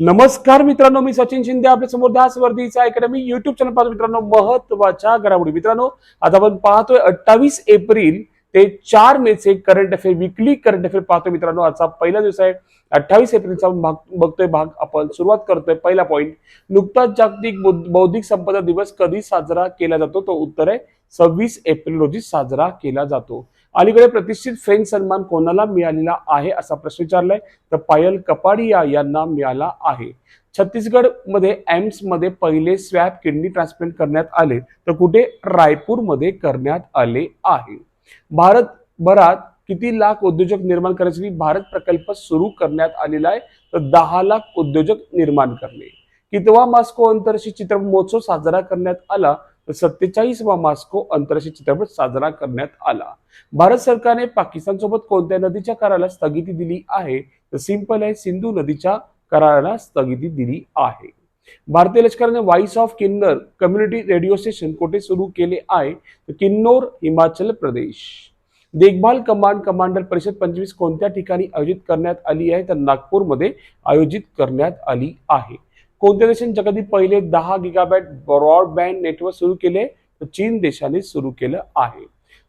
नमस्कार मित्रांनो मी सचिन शिंदे. आपल्यासमोर दास वर्दीचा अकॅडमी युट्यूब चॅनल पाहतो मित्रांनो महत्त्वाच्या घडामोडी. मित्रांनो आता आपण पाहतोय अठ्ठावीस एप्रिल ते चार मे चे current affair weekly current affair पाहतो मित्रांनो. आजचा पहिला दिवस आहे. अठ्ठावीस एप्रिलचा भाग बघतोय भाग आपण. सुरुवात करतोय. पहिला पॉईंट नुकताच जागतिक बौद्धिक संपदा दिवस कधी साजरा केला जातो? तो उत्तर आहे सव्वीस एप्रिल रोजी साजरा केला जातो. अलीकडे प्रतिष्ठित फ्रेंच सन्मान कोणाला मिळालेला आहे असा प्रश्न विचारलाय? तर पायल कपाडिया यांना मिळाला आहे. छत्तीसगडमध्ये एम्समध्ये पहिले स्वॅब किडनी ट्रान्सप्लांट करण्यात आले. तर कुठे? रायपूरमध्ये करण्यात आले आहे. भारतभरात किती लाख उद्योजक निर्माण करण्यासाठी भारत प्रकल्प सुरू करण्यात आलेला आहे? तर दहा लाख उद्योजक निर्माण करणे. कितवा मास्को आंतरराष्ट्रीय चित्रपट महोत्सव साजरा करण्यात आला? तर सत्तेचाळीसवा मास्को आंतरराष्ट्रीय चित्रपट साजरा करण्यात आला. भारत सरकारने पाकिस्तान सोबत कोणत्या नदीच्या कराराला स्थगिती दिली आहे? तर सिंपल आहे सिंधू नदीच्या कराराला स्थगिती दिली आहे. भारतीय लष्कराने voice of Kinnar community radio station कोठे सुरू केले आहे? तर किन्नौर हिमाचल प्रदेश. देखभाल कमांड कमांडर परिषद पंचवीस कोणत्या ठिकाणी आयोजित करण्यात आली आहे? तर नागपूरमध्ये आयोजित करण्यात आली आहे. कोणत्या देशाने जगातील पहिले दहा गिगाबॅट ब्रॉडबँड नेटवर्क सुरू केले? तर चीन देशाने सुरू केलं आहे.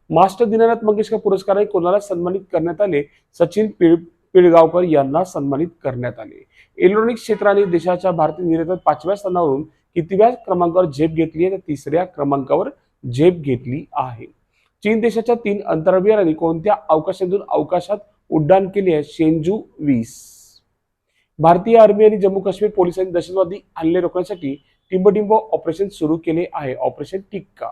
मास्टर दीनानाथ मंगेशकर पुरस्काराने कोणाला सन्मानित करण्यात आले? सचिन पिळ पिळगावकर यांना सन्मानित करण्यात आले. इलेक्ट्रॉनिक क्षेत्राने देशाच्या भारतीय निर्यातात पाचव्या स्थानावरून कितव्या क्रमांकावर झेप घेतली आहे? तर तिसऱ्या क्रमांकावर झेप घेतली आहे. चीन देशाच्या तीन अंतराळवीरांनी कोणत्या अवकाशातून अवकाशात उड्डाण केले आहे? शेंजू वीस. भारतीय आर्मी आणि जम्मू काश्मीर पोलिसांनी दहशतवादी हल्ले रोखण्यासाठी टिंबटिंब ऑपरेशन सुरू केले आहे. ऑपरेशन टिक्का.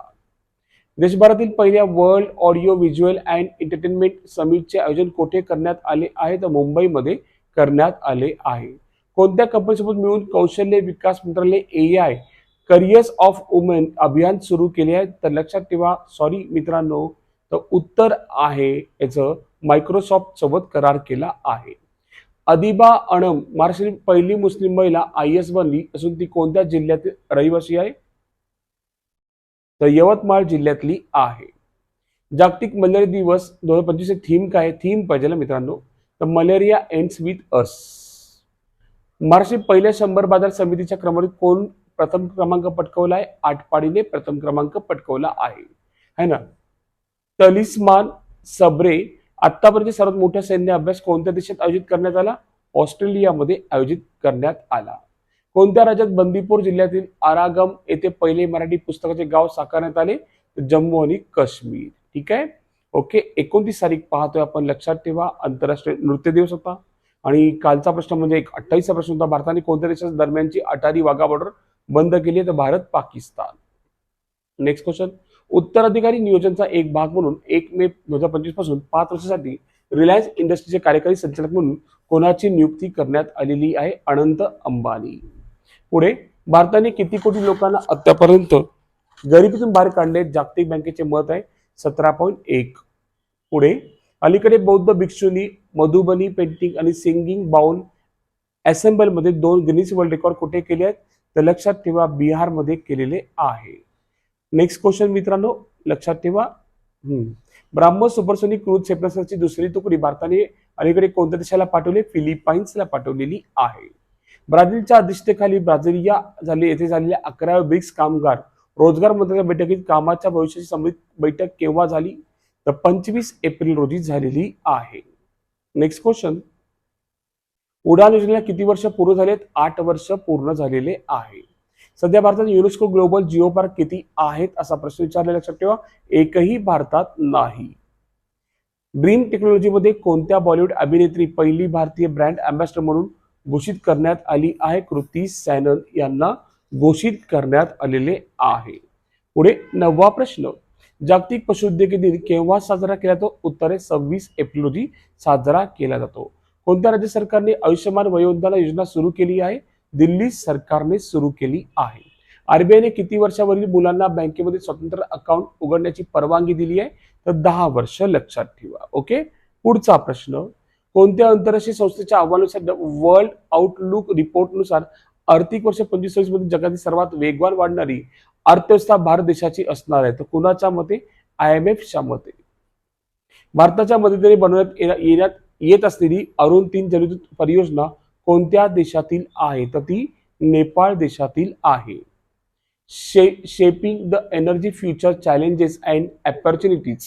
देशभरातील पहिल्या world audio visual and entertainment समिटचे आयोजन कोठे करण्यात आले आहे तर मुंबईमध्ये करण्यात आले आहे. कोणत्या कंपनीसोबत मिळून कौशल्य विकास मंत्रालय A I careers of women अभियान सुरू केले आहे? तर लक्षात ठेवा सॉरी मित्रांनो तर उत्तर आहे याचं मायक्रोसॉफ्ट सोबत करार केला आहे. अदिबा अणम महाराष्ट्रातील पहिली मुस्लिम महिला आय एस बनली असून ती कोणत्या जिल्ह्यातील रहिवासी आहे? तर यवतमाळ जिल्ह्यातली आहे. जागतिक मलेरिया दिवस दोन हजार पंचवीस थीम काय थीम पाहिजे ना मित्रांनो. तर malaria ends with us Maharashtra पहिल्या शंभर बाजार समितीच्या क्रमांक कोण प्रथम क्रमांक पटकवला आहे? आटपाडीने प्रथम क्रमांक पटकवला आहे. है ना? तलिस्मान सबरे आतापर्यंत सर्वात मोठा सैन्य अभ्यास कोणत्या देशात आयोजित करण्यात आला? ऑस्ट्रेलियामध्ये आयोजित करण्यात आला. कोणत्या राज्यात बंदीपूर जिल्ह्यातील आरागम येथे पहिले मराठी पुस्तकाचे गाव साकारण्यात आले? जम्मू आणि काश्मीर. ठीक आहे? ओके एकोणतीस तारीख पाहतोय आपण. लक्षात ठेवा आंतरराष्ट्रीय नृत्य दिवस होता. आणि कालचा प्रश्न म्हणजे एक अठ्ठावीसचा प्रश्न होता. भारताने कोणत्या देशाच्या दरम्यानची अटारी वाघा बॉर्डर बंद केली तर भारत पाकिस्तान. नेक्स्ट क्वेश्चन उत्तराधिकारी नियोजनचा एक भाग म्हणून एक मे दोन हजार पंचवीसपासून पाच वर्षासाठी रिलायन्स इंडस्ट्रीचे कार्यकारी संचालक म्हणून कोणाची नियुक्ती करण्यात आलेली आहे? अनंत अंबानी. पुढे भारताने किती कोटी लोकांना आतापर्यंत गरिबीतून बाहेर काढले? जागतिक बँकेचे मत आहे सतरा पॉईंट एक. पुढे अलीकडे बौद्ध भिक्षुनी मधुबनी पेंटिंग आणि सिंगिंग बाउल असेंबलमध्ये दोन गिनीज वर्ल्ड रेकॉर्ड कुठे केले आहेत? तर लक्षात ठेवा बिहारमध्ये केलेले आहे. नेक्स्ट क्वेश्चन मित्रांनो लक्षात ठेवा. हम्म. सुपरसोनिक क्रूज क्षेपणास्त्राची दुसरी तुकडी भारताने अलीकडे कोणत्या देशाला पाठवली? फिलिपाईन्सला पाठवलेली आहे. ब्राझीलच्या अध्यक्षतेखाली ब्राझिलिया झाले येथे झालेल्या अकराव्या ब्रिक्स कामगार रोजगार मंत्र्यांच्या बैठकीत कामाच्या भविष्याची संबंधित बैठक केव्हा झाली? तर पंचवीस एप्रिल रोजी झालेली आहे. नेक्स्ट क्वेश्चन उडान योजनेला किती वर्ष पूर्ण झालेत? आठ वर्ष पूर्ण झालेले आहे. सध्या भारतात युनेस्को ग्लोबल जिओ पार्क किती आहेत असा प्रश्न विचारलेला लक्षात ठेवा. एकही भारतात नाही. ड्रीम टेक्नॉलॉजीमध्ये कोणत्या बॉलिवूड अभिनेत्री पहिली भारतीय ब्रँड अँबॅसिडर म्हणून घोषित करण्यात आली आहे? कृती सॅनन यांना घोषित करण्यात आलेले आहे. पुढे नववा प्रश्न. जागतिक पशुउद्योग दिन केव्हा साजरा केला जातो? उत्तरे सव्वीस एप्रिल रोजी साजरा केला जातो. कोणत्या राज्य सरकारने आयुष्यमान वयोवृद्धाला योजना सुरू केली आहे? दिल्ली सरकारने सुरू केली आहे. आरबीआयने किती वर्षावरील मुलांना बँकेमध्ये स्वतंत्र अकाउंट उघडण्याची परवानगी दिली आहे? तर दहा वर्ष लक्षात ठेवा ओके? पुढचा प्रश्न कोणत्या आंतरराष्ट्रीय संस्थेच्या अहवालानुसार वर्ल्ड आउटलुक रिपोर्टनुसार आर्थिक वर्ष पंचवीस सव्वीसमध्ये जगातील सर्वात वेगवान वाढणारी अर्थव्यवस्था भारत देशाची असणार आहे. तर कुणाच्या मते? आय एम एफच्या मते. भारताच्या मदतीने बनवण्यात येण्यात येत असलेली अरुण तीन जलविद्युत परियोजना कोणत्या देशातील आहे? तर ती नेपाळ देशातील आहे. शे shaping the energy future challenges and opportunities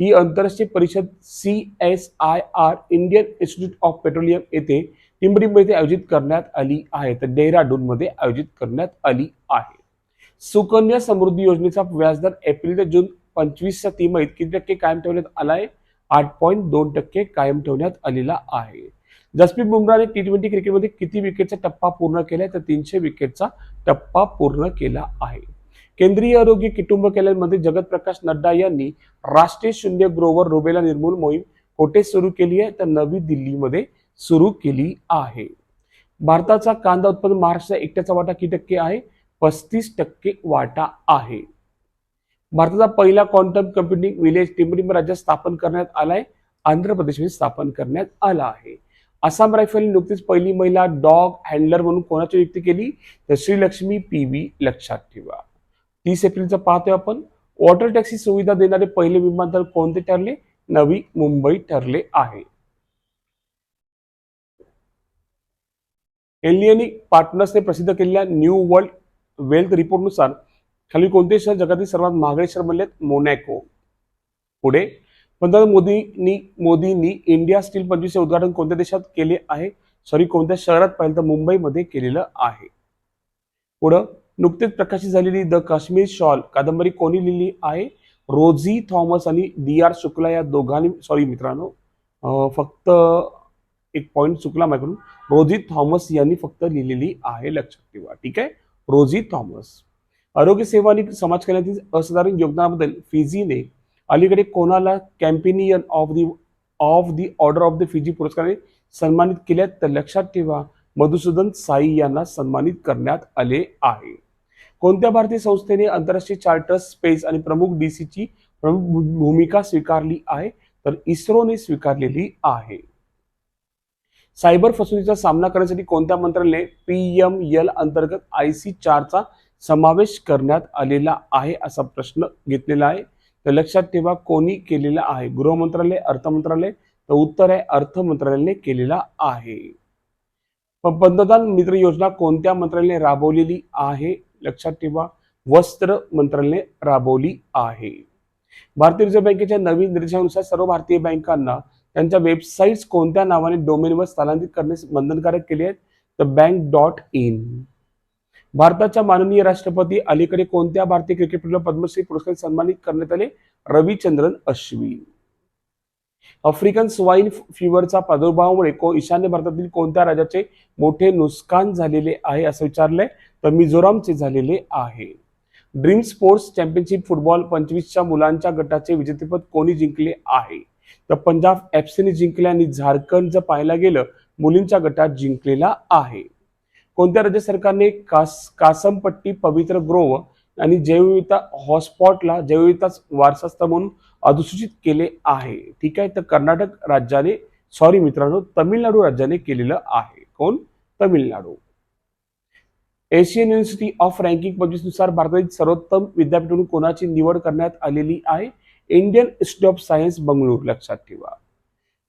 ही आंतरराष्ट्रीय परिषद C S I R Indian institute of petroleum येथे टिंबरीमध्ये आयोजित करण्यात आली आहे. तर डेहराडूनमध्ये आयोजित करण्यात आली आहे. सुकन्या समृद्धी योजनेचा व्याजदर एप्रिल ते जून पंचवीसच्या तिमाहीत किती टक्के कायम ठेवण्यात आला आहे? आठ पॉईंट दोन टक्के कायम ठेवण्यात आलेला आहे. जसप्रीत बुमराने टी ट्वेंटी क्रिकेटमध्ये किती विकेटचा टप्पा पूर्ण केलाय? तर तीनशे विकेटचा टप्पा पूर्ण केला आहे. केंद्रीय आरोग्य कुटुंब कल्याणमध्ये जगत प्रकाश नड्डा यांनी राष्ट्रीय शून्य ग्रोवर रुबेला निर्मूल मोहीम कोठे सुरू केली आहे? तर नवी दिल्लीमध्ये सुरू केली आहे. भारताचा कांदा उत्पादन महाराष्ट्राचा एकट्याचा वाटा किती टक्के आहे? पस्तीस टक्के वाटा आहे. भारताचा पहिला क्वांटम कम्प्युटिंग विलेज टिंबरिंब राज्यात स्थापन करण्यात आलाय. आंध्र प्रदेशमध्ये स्थापन करण्यात आला आहे. आसाम रायफलने नुकतीच पहिली महिला डॉग हँडलर म्हणून कोणाची नियुक्ती केली? तर श्रीलक्ष्मी पी व्ही लक्षात ठेवा. तीस एप्रिलचं पाहतोय आपण. वॉटर टॅक्सी सुविधा देणारे पहिले विमानतळ कोणते ठरले? नवी मुंबई ठरले आहे. एलियनिक पार्टनर्सने प्रसिद्ध केलेल्या न्यू वर्ल्ड वेल्थ रिपोर्टनुसार खाली कोणते शहर जगातील सर्वात महागडे शहर बनलेत? मोनॅको. पुढे पंतप्रधान मोदींनी मोदींनी इंडिया स्टील पंचवीसचे उद्घाटन कोणत्या देशात केले आहे? सॉरी कोणत्या शहरात पाहिलं तर मुंबईमध्ये केलेलं आहे? पुढं नुकतेच प्रकाशित झालेली द काश्मीर शॉल कादंबरी कोणी लिहिली आहे? रोझी थॉमस आणि डी आर शुक्ला या दोघांनी सॉरी मित्रांनो फक्त एक पॉइंट चुकला माझ्याकडून. रोझी थॉमस यांनी फक्त लिहिलेली आहे लक्षात ठेवा ठीक आहे? रोझी थॉमस. आरोग्य सेवा आणि समाज कल्याणातील असाधारण योगदानाबद्दल फिजीने अलीकडे कोणाला companion of the of the order of the Fiji पुरस्काराने सन्मानित केल्यात तर लक्षात ठेवा मधुसूदन साई यांना सन्मानित करण्यात आले आहे. कोणत्या भारतीय संस्थेने आंतरराष्ट्रीय चार्टर स्पेस आणि प्रमुख डीसीची प्रमुख भूमिका स्वीकारली आहे? तर इस्रोने स्वीकारलेली आहे. सायबर फसवणुकीचा सामना करण्यासाठी कोणत्या मंत्रालयाने पी एम एल अंतर्गत आय सी चारचा समावेश करण्यात आलेला आहे असा प्रश्न घेतलेला आहे. तर लक्षात ठेवा कोणी केलेला आहे? गृह मंत्रालय अर्थ मंत्रालय तर उत्तर आहे अर्थ मंत्रालयाने केलेला आहे. पंतप्रधान मित्र योजना कोणत्या मंत्रालयाने राबवलेली आहे? लक्षात ठेवा वस्त्र मंत्रालयाने राबवली आहे. भारतीय रिझर्व्ह बँकेच्या नवीन निर्देशानुसार सर्व भारतीय बँकांना त्यांच्या वेबसाईट्स कोणत्या नावाने डोमेनवर स्थलांतरित करण्यास बंधनकारक केले आहेत? तर बँक डॉट इन भारताच्या माननीय राष्ट्रपती अलीकडे कोणत्या भारतीय क्रिकेटपटूला पद्मश्री पुरस्कार सन्मानित करण्यात आले? रविचंद्रन अश्विन. आफ्रिकन स्वाईन फिवरचा प्रादुर्भावामुळे को ईशान्य भारतातील कोणत्या राज्याचे मोठे नुकसान झालेले आहे असं विचारलंय? तर मिझोरामचे झालेले आहे. ड्रीम स्पोर्ट्स चॅम्पियनशिप फुटबॉल पंचवीसच्या मुलांच्या गटाचे विजेतेपद कोणी जिंकले आहे? तर पंजाब एफसीने जिंकले आणि झारखंड जर पाहायला गेलं मुलींच्या गटात जिंकलेला आहे. कोणत्या राज्य सरकारने कास कासमपट्टी पवित्र ग्रोव आणि जैवविविधता हॉटस्पॉटला जैवविविधता वारसास्थळ म्हणून अधिसूचित केले आहे? ठीक आहे तर कर्नाटक राज्याने सॉरी मित्रांनो तमिळनाडू राज्याने केलेलं आहे. कोण? Tamil Nadu. Asian university of ranking पंचवीसनुसार भारतातील सर्वोत्तम विद्यापीठ म्हणून कोणाची निवड करण्यात आलेली आहे? Indian institute of science Bengaluru लक्षात ठेवा.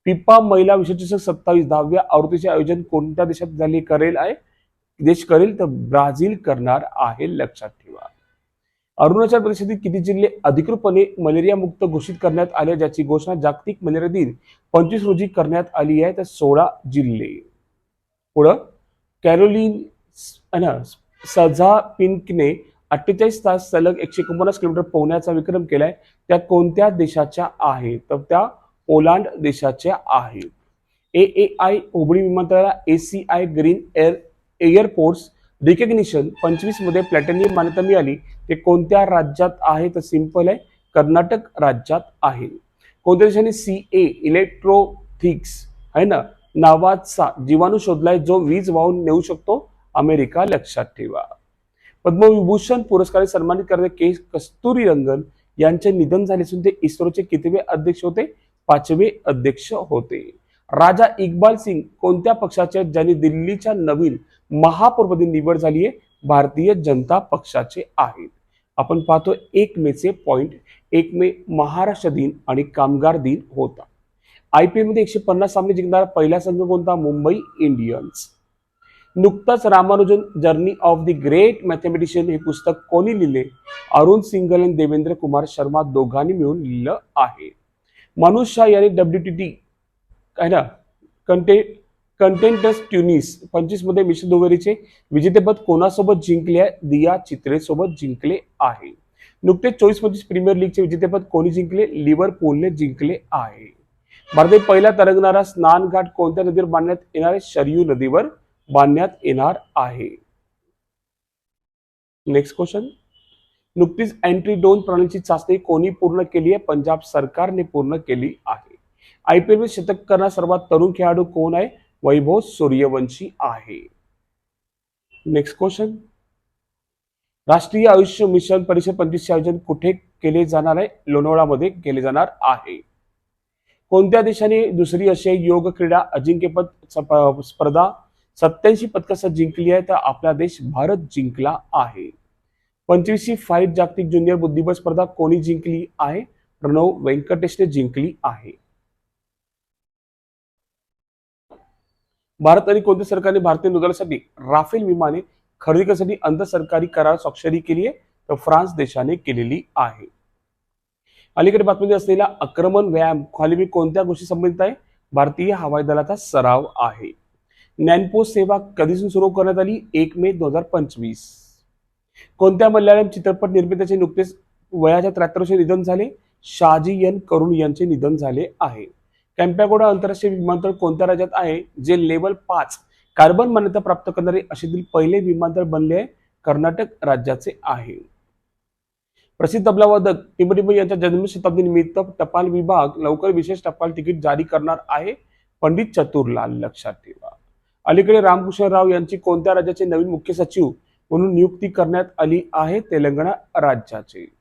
पिपा महिला विश्वचषक सत्तावीस दहाव्या आवृत्तीचे आयोजन कोणत्या देशात झाले करेल आहे? देश करेल तर ब्राझील करणार आहे लक्षात ठेवा. अरुणाचल प्रदेशातील किती जिल्हे अधिकृतपणे मलेरिया मुक्त घोषित करण्यात आले ज्याची घोषणा जागतिक मलेरिया दिन पंचवीस रोजी करण्यात आली आहे तर सोळा जिल्हे. पुढं कॅरोलिन सझा पिंकने अठ्ठेचाळीस तास सलग एकशे एकोणपन्नास किलोमीटर पोहण्याचा विक्रम केलाय. त्या कोणत्या देशाच्या आहेत? तर त्या पोलांड देशाच्या आहेत. ए ए आय हुबळी विमानतळाला A C I green air airports recognition पंचवीसमध्ये platinum मान्यता मिळाली ते कोणत्या राज्यात आहे? तर सिंपल आहे. कर्नाटक राज्यात आहे. कोणत्या देशाने सी ए इलेक्ट्रोथिक्स आहे ना? नावाचा जीवाणू शोधलाय जो वीज वाहून नेऊ शकतो. अमेरिका लक्षात ठेवा. पद्मविभूषण पुरस्काराने सन्मानित करणारे के. कस्तुरी रंगन यांचे निधन झाले असून ते इस्रोचे कितवे अध्यक्ष होते? पाचवे अध्यक्ष होते. राजा इक्बाल सिंग कोणत्या पक्षाचे? ज्यांनी दिल्लीच्या नवीन महापौरपदी निवड झाली आहे. भारतीय जनता पक्षाचे आहेत. आपण पाहतो एक मेचे पॉइंट एक मे महाराष्ट्र दिन आणि कामगार दिन होता. आय पी एलमध्ये एकशे पन्नास सामने जिंकणारा पहिला संघ कोणता? मुंबई इंडियन्स. नुकताच Ramanujan journey of the great mathematician हे पुस्तक कोणी लिहिले? अरुण सिंगल आणि देवेंद्र कुमार शर्मा दोघांनी मिळून लिहिलं आहे. मनोज शाह यांनी डब्ल्यू टी टी आहे ना? कंटे कंटेंटस ट्युनिस. पंचवीसमध्ये मिशन दुहेरीचे विजेतेपद कोणासोबत जिंकले आहे? दिया चित्रेसोबत जिंकले आहे. नुकतेच चोवीस पंचवीस प्रीमियर लीगचे विजेतेपद कोणी जिंकले? लिव्हरपूलने जिंकले आहे. भारतात पहिला तरंगणारा स्नान घाट कोणत्या नदीवर बांधण्यात येणार आहे? शरयू नदीवर बांधण्यात येणार आहे. नेक्स्ट क्वेश्चन नुकतीच एंट्री दोन प्रणालीची चाचणी कोणी पूर्ण केली आहे? पंजाब सरकारने पूर्ण केली आहे. आयपीएल शतक करणारा सर्वात तरुण खेळाडू कोण आहे? वैभव सूर्यवंशी आहे. नेक्स्ट क्वेश्चन राष्ट्रीय आयुष्य मिशन परिषद पंचवीसचे आयोजन कुठे केले जाणार आहे? लोणावळामध्ये केले जाणार आहे. कोणत्या देशाने दुसरी आशियाई योग क्रीडा अजिंक्यपद स्पर्धा सत्याऐंशी पदकासह जिंकली आहे? तर आपला देश भारत जिंकला आहे. पंचवीसशी फाईट जागतिक ज्युनियर बुद्धिबळ स्पर्धा कोणी जिंकली आहे? प्रणव व्यंकटेशने जिंकली आहे. भारत आणि कोणत्या सरकारने भारतीय नौदलासाठी राफेल विमाने खरेदी करण्यासाठी आंतरसरकारी करार स्वाक्षरी केली आहे तर फ्रान्स देशाने केलेली आहे. अलीकडे बातमीमध्ये असलेला आक्रमण व्यायाम खाली मी कोणत्या गोष्टी संबंधित आहे? भारतीय हवाई दलाचा सराव आहे. ज्ञानपो सेवा कधीसून सुरू करण्यात आली? एक मे दोन हजार पंचवीस. कोणत्या मल्याळम चित्रपट निर्मित्याचे नुकतेच वयाच्या त्र्याहत्तर वर्षे निधन झाले? शाजी एन करुण यांचे निधन झाले आहे. कॅम्पॅगोडा आंतरराष्ट्रीय विमानतळ कोणत्या राज्यात आहे? जे लेवल पाच कार्बन मान्यता प्राप्त करणारे असेतील पहिले विमानतळ बनले कर्नाटक राज्याचे आहे. प्रसिद्ध तबलावादक टिंबटिंब यांच्या जन्मशताब्दी निमित्त टपाल विभाग लवकर विशेष टपाल तिकीट जारी करणार आहे. पंडित चतुरलाल लक्षात ठेवा. अलीकडे रामकृष्ण राव यांची कोणत्या राज्याचे नवीन मुख्य सचिव म्हणून नियुक्ती करण्यात आली आहे? तेलंगणा राज्याचे.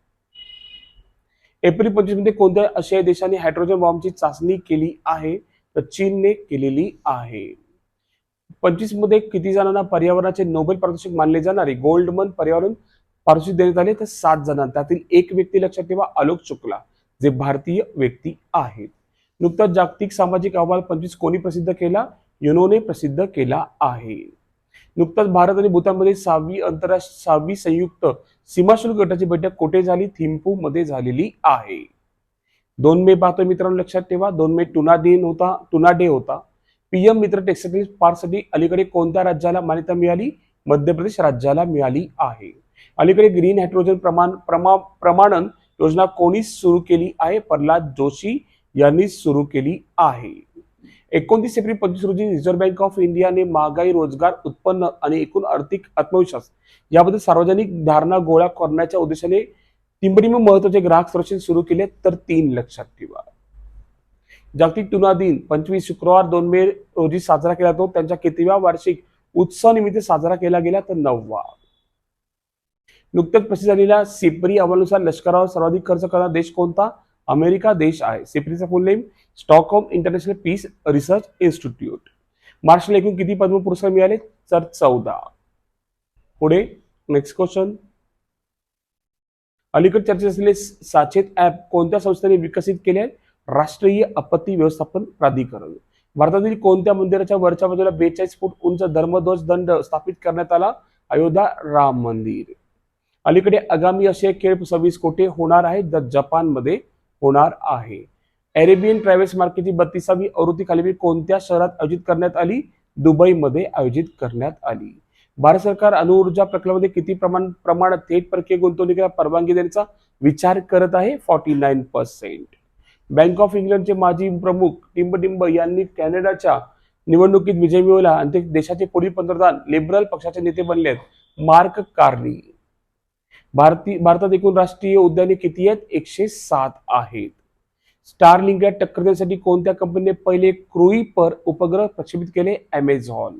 एप्रिल पंचवीसमध्ये कोणत्या आशियाई देशाने हायड्रोजन बॉम्बची चाचणी केली आहे? तर चीनने केलेली आहे. पंचवीसमध्ये किती जणांना पर्यावरणाचे नोबेल पारितोषिक मानले जाणारे? गोल्डमन पर्यावरण पारितोषिक देण्यात आले तर सात जणांना. त्यातील एक व्यक्ती लक्षात ठेवा आलोक शुक्ला जे भारतीय व्यक्ती आहेत. नुकताच जागतिक सामाजिक अहवाल पंचवीस कोणी प्रसिद्ध केला? युनोने प्रसिद्ध केला आहे. नुकताच भारत आणि भूतानमध्ये सहावी आंतरराष्ट्रीय सहावी संयुक्त सीमाशुल्क गटाची बैठक कोठे झाली? थिम्पू मध्ये झालेली आहे. दोन मे पाहतोय मित्रांनो लक्षात ठेवा. दोन मे टुना दिन होता टुना डे होता. पीएम मित्र टेक्सटाईल पार्कसाठी अलीकडे कोणत्या राज्याला मान्यता मिळाली? मध्य प्रदेश राज्याला मिळाली आहे. अलीकडे ग्रीन हायड्रोजन प्रमाण प्रमा प्रमाणन योजना कोणी सुरू केली आहे? प्रल्हाद जोशी यांनी सुरू केली आहे. एकोणतीस एप्रिल पंचवीस रोजी रिझर्व्ह बँक ऑफ इंडियाने महागाई रोजगार उत्पन्न आणि एकूण आर्थिक आत्मविश्वास याबद्दल सार्वजनिक धारणा गोळा करण्याच्या उद्देशाने तिंबडीम महत्त्वाचे ग्राहक संरक्षण सुरू केले तर तीन लक्षात ठेवा. जागतिक तुना दिन पंचवीस शुक्रवार दोन मे रोजी साजरा केला जातो. त्यांच्या कितव्या वार्षिक उत्सवानिमित्त साजरा केला गेला तर नववा. नुकत्याच प्रसिद्ध झालेल्या सिपरी अहवालानुसार लष्करावर सर्वाधिक खर्च करणारा देश कोणता? अमेरिका देश आहे. सिपरीचा full name Stockholm international peace research institute महाराष्ट्राला एकूण किती पद्म पुरस्कार मिळाले? तर चौदा. पुढे नेक्स्ट क्वेश्चन अलीकडे चर्चेत असलेले साचेत ऍप कोणत्या संस्थेने विकसित केले आहे राष्ट्रीय आपत्ती व्यवस्थापन प्राधिकरण. भारतातील कोणत्या मंदिराच्या वरच्या बाजूला बेचाळीस फूट उंच धर्मध्वज दंड स्थापित करण्यात आला? अयोध्या राम मंदिर. अलीकडे आगामी असे खेळ सव्वीस कोटी होणार आहे तर जपानमध्ये होणार आहे. अरेबियन ट्रॅव्हल्स मार्केटची बत्तीसावी आवृत्ती खाली कोणत्या शहरात आयोजित करण्यात आली? दुबईमध्ये आयोजित करण्यात आली. भारत सरकार अणुऊर्जा प्रकल्पामध्ये किती प्रमाण प्रमाणात थेट परकीय गुंतवणुकीला परवानगी देण्याचा विचार करत आहे? Forty nine percent bank of इंग्लंडचे माजी प्रमुख टिंबटिंब यांनी कॅनडाच्या निवडणुकीत विजय मिळवला आणि ते देशाचे पुढील पंतप्रधान लिबरल पक्षाचे नेते बनले आहेत. मार्क कार्नी भारती भारतात एकूण राष्ट्रीय उद्याने किती आहेत? एकशे सात आहेत. स्टार लिंकला टक्कर देण्यासाठी कोणत्या कंपनीने पहिले क्रुईपर उपग्रह प्रक्षेपित केले? अमेझॉन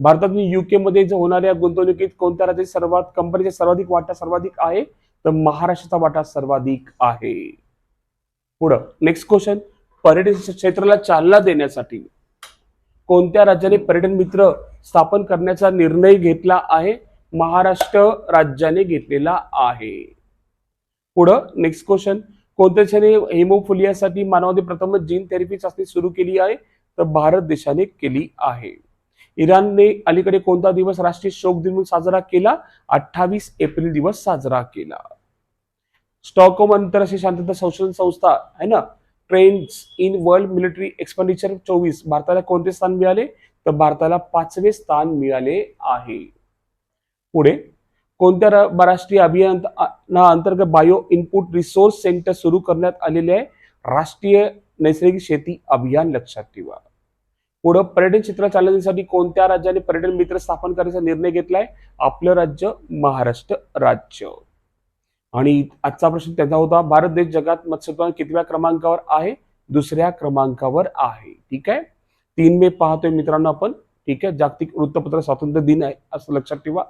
भारतातून युके मध्ये होणाऱ्या गुंतवणुकीत कोणत्या राज्याची सर्वात कंपनीचा सर्वाधिक वाटा सर्वाधिक आहे? तर महाराष्ट्राचा वाटा सर्वाधिक आहे. पुढं नेक्स्ट क्वेश्चन पर्यटन क्षेत्राला चालना देण्यासाठी कोणत्या राज्याने पर्यटन मित्र स्थापन करण्याचा निर्णय घेतला आहे? महाराष्ट्र राज्याने घेतलेला आहे. पुढं नेक्स्ट क्वेश्चन कोणत्या देशाने मानवाने प्रथम जीन थेरपी चाचणी सुरू केली आहे? तर भारत देशाने केली आहे. इराणने अलीकडे कोणता दिवस राष्ट्रीय शोक दिन म्हणून साजरा केला? अठ्ठावीस एप्रिल दिवस साजरा केला. स्टॉकहोम आंतरराष्ट्रीय शांतता संशोधन संस्था आहे ना? Trends in world military expenditure चोवीस भारताला कोणते स्थान मिळाले? तर भारताला पाचवे स्थान मिळाले आहे. पुढे कोणत्या राष्ट्रीय अभियाना अंतर्गत बायो इनपुट रिसोर्स सेंटर सुरू करण्यात आलेले आहे. राष्ट्रीय नैसर्गिक शेती अभियान लक्षात ठेवा. पुढं पर्यटन क्षेत्र चालवण्यासाठी कोणत्या राज्याने पर्यटन मित्र स्थापन करायचा निर्णय घेतलाय? आपलं राज्य महाराष्ट्र राज्य. आणि आजचा प्रश्न त्याचा होता भारत देश जगात मत्स्योत्पादन कितव्या क्रमांकावर आहे? दुसऱ्या क्रमांकावर आहे. ठीक आहे? तीन मे पाहतोय मित्रांनो आपण. ठीक आहे? जागतिक वृत्तपत्र स्वातंत्र्य दिन आहे असं लक्षात ठेवा.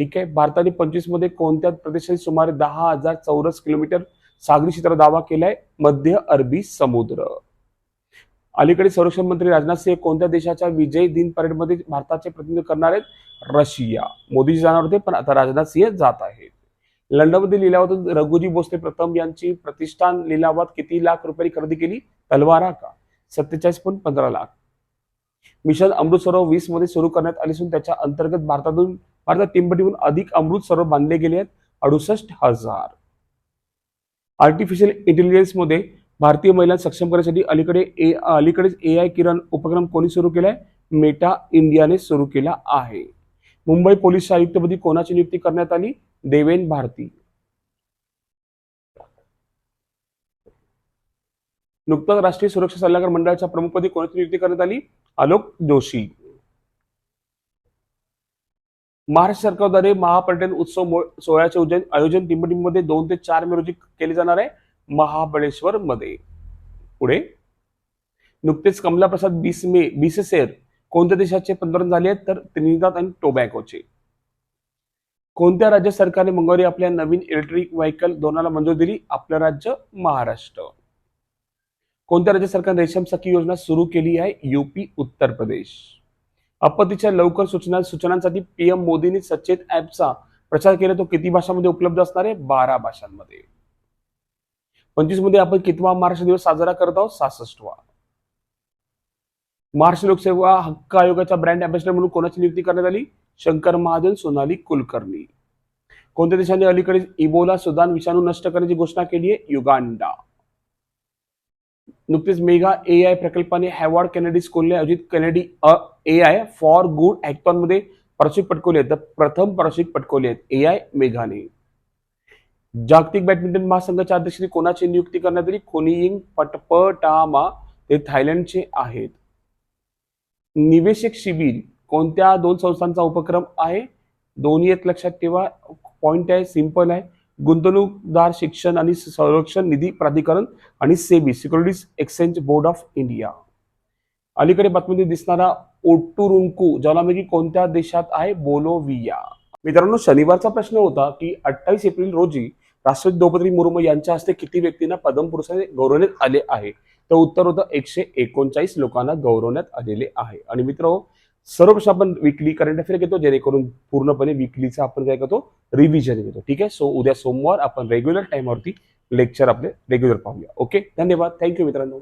ठीक आहे? भारताने पंचवीसमध्ये कोणत्या प्रदेशात सुमारे दहा हजार चौरस किलोमीटर सागरी क्षेत्र दावा केलाय? मध्य अरबी समुद्र. अलीकडे संरक्षण मंत्री राजनाथ सिंह कोणत्या देशाच्या विजय दिन परेडमध्ये भारताचे प्रतिनिधित्व करणार आहेत? रशिया. मोदीजी जाणार होते पण आता राजनाथ सिंह जात आहेत. लंडनमध्ये लिलावातून रघुजी भोसले प्रथम यांची प्रतिष्ठान लिलावात किती लाख रुपयांनी खरेदी केली? तलवारा का? सत्तेचाळीस पॉईंट पंधरा लाख. मिशन अमृत सरोवर वीसमध्ये सुरू करण्यात आले असून त्याच्या अंतर्गत भारतातून भारतात तिंबटीहून अधिक अमृत सरोवर बांधले गेले आहेत. अडुसष्ट हजार. आर्टिफिशियल इंटेलिजन्समध्ये भारतीय महिलांना सक्षम करण्यासाठी अलीकडे ए अलीकडेच ए आय किरण उपक्रम कोणी सुरू केलाय? मेटा इंडियाने सुरू केला आहे. मुंबई पोलीस आयुक्तपदी कोणाची नियुक्ती करण्यात आली? देवेन भारती. नुकताच राष्ट्रीय सुरक्षा सल्लागार मंडळाच्या प्रमुखपदी कोणाची नियुक्ती करण्यात आली? आलोक जोशी. महाराष्ट्र सरकारद्वारे महापर्यटन उत्सव सोहळ्याचे आयोजन टिंबटिंबमध्ये दोन ते चार मे रोजी केले जाणार आहे. महाबळेश्वर मध्ये. पुढे. नुकतेच कमला प्रसाद मे बिसेसेर कोणत्या देशाचे पंतप्रधान झाले आहेत? तर त्रिनिदाद आणि टोबॅकोचे. कोणत्या राज्य सरकारने मंगळवारी आपल्या नवीन इलेक्ट्रिक व्हेकल धोरणाला मंजुरी दिली? आपलं राज्य महाराष्ट्र. कोणत्या राज्य सरकारने रेशम सखी योजना सुरू केली आहे? युपी उत्तर प्रदेश. आपत्तीच्या लवकर सूचना सूचनांसाठी पीएम मोदींनी सचेत ऍपचा प्रचार केला तो किती भाषांमध्ये उपलब्ध असणार आहे? बारा भाषांमध्ये. पंचवीसमध्ये आपण कितवा महाराष्ट्र दिवस साजरा करत आहोत? सहासष्टवा. महाराष्ट्र लोकसेवा हक्क आयोगाच्या ब्रँड अँबॅसिडर म्हणून कोणाची नियुक्ती करण्यात आली? शंकर महाजन सोनाली कुलकर्णी. कोणत्या देशाने अलीकडे इबोला सुदान विषाणू नष्ट करण्याची घोषणा केली आहे? युगांडा. नुकतेच मेगा ए आय प्रकल्पाने हॅवॉर्ड कॅनेडी स्कूलने आयोजित Kennedy A I for good हॅकथॉनमध्ये पारितोषिक पटकवले आहेत तर प्रथम पारशिक पटकवले आहेत ए आय मेघाने. जागतिक बॅडमिंटन महासंघाच्या अध्यक्षांनी कोणाची नियुक्ती करण्यात आली? कोनियिंग पटपटामा ते थायलंडचे आहेत. निवेशक शिबिर कोणत्या दोन संस्थांचा उपक्रम आहे? दोन्ही एक लक्षात ठेवा. पॉइंट आहे सिंपल आहे. गुंतवणूकदार शिक्षण आणि संरक्षण निधी प्राधिकरण आणि SEBI securities exchange board of India. अलीकडे बातमीमध्ये दिसणारा ओटुरुंकू ज्वालामुखी कोणत्या देशात आहे? बोलोविया. मित्रांनो शनिवारचा प्रश्न होता की अठ्ठावीस एप्रिल रोजी राष्ट्रपती द्रौपदी मुर्मू यांच्या हस्ते किती व्यक्तींना पद्म पुरस्काराने गौरवण्यात आले आहे? तर उत्तर होतं एकशे एकोणचाळीस लोकांना गौरवण्यात आलेले आहे. आणि मित्र सर्व प्रश्न आपण विकली करंट अफेअर घेतो जेणेकरून पूर्णपणे विकलीचा आपण काय करतो रिव्हिजन घेतो. ठीक आहे? सो उद्या सोमवार आपण रेग्युलर टाइमवरती लेक्चर आपले रेग्युलर पाहूया. ओके धन्यवाद. थँक्यू मित्रांनो.